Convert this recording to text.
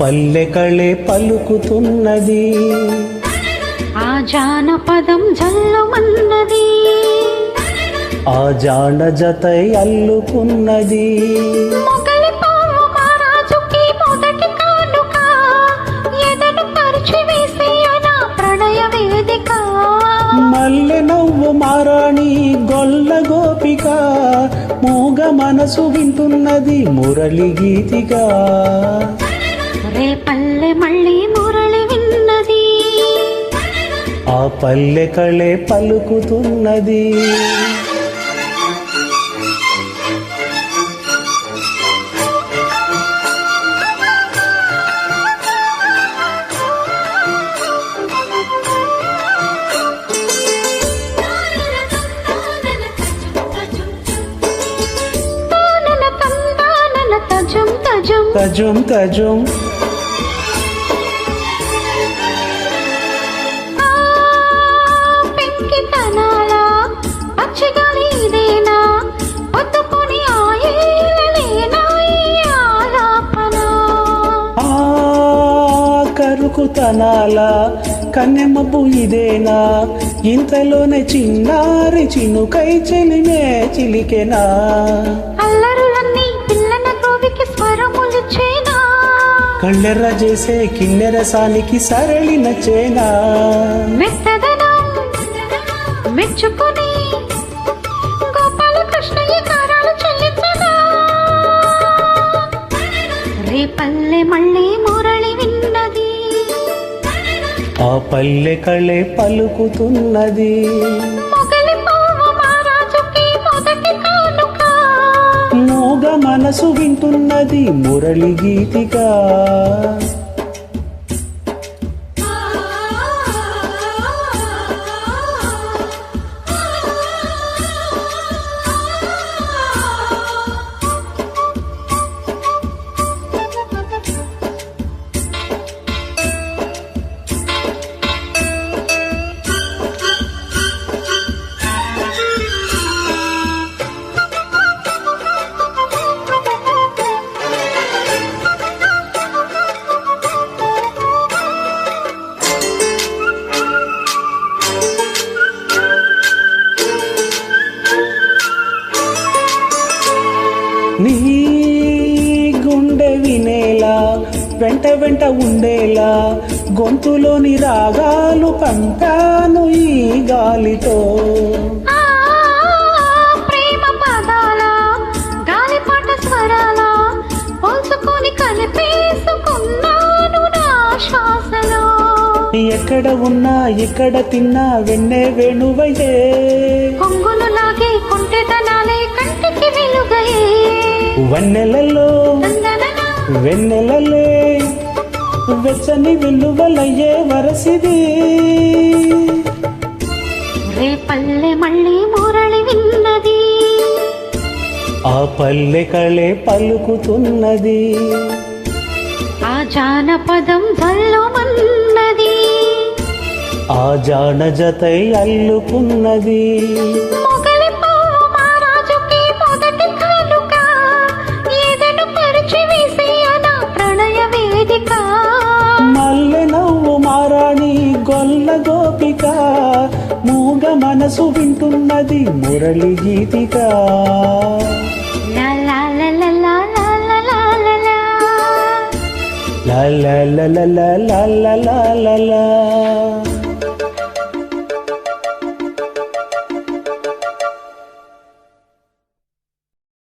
పల్లెకళే పలుకుతున్నది. ఆ జానపదం జల్లుమన్నది. ఆ జాడ జత అల్లుకున్నది. మల్లె నవ్వు మారాణి గొల్ల గోపిక. మూగ మనసు వింటున్నది మురళి గీతిగా పల్లె మళ్ళీ మురళి విన్నది. ఆ పల్లె కళే పలుకుతున్నది. తానన తందానన తజం కరుకుతనాల కన్నెమ్మపు ఇదేనా ఇంతలోనే చిన్నారి చినుకై చెలిమే చిలికెనా? అల్లరులన్నీ గోవికి కళ్ళెర్ర చేసే కిన్నెరసానికి సరళి నచ్చేనా మెచ్చుకొని గోపాల కృష్ణయ్య కారాలు చెల్లించనా? రే పల్లె మళ్ళీ ఆ పల్లె కళే పలుకుతున్నది. మూగ మనసు వింటున్నది మురళి గీతిగా వినేలా వెంట వెంట ఉండేలా గొంతులోని రాగాలు పంటాను ఈ గాలితో. ఎక్కడ ఉన్నా ఎక్కడ తిన్నా వెన్నే వేణువయ్యే. కొంగులు లాగే కుంటే తనాలే కంటికి వెలుగయే వన్నెల వెన్నెలలే వెచ్చని వెల్లువలయ్యే వరసిది. రే పల్లె మళ్ళీ మురళి విన్నది. ఆ పల్లె కళే పలుకుతున్నది. ఆ జానపదం జల్లుమన్నది. ఆ జాన జతై అల్లుకున్నది. మనసు వింటున్నది మురళి గీతిగా లా లా లా లా లా లా లా లా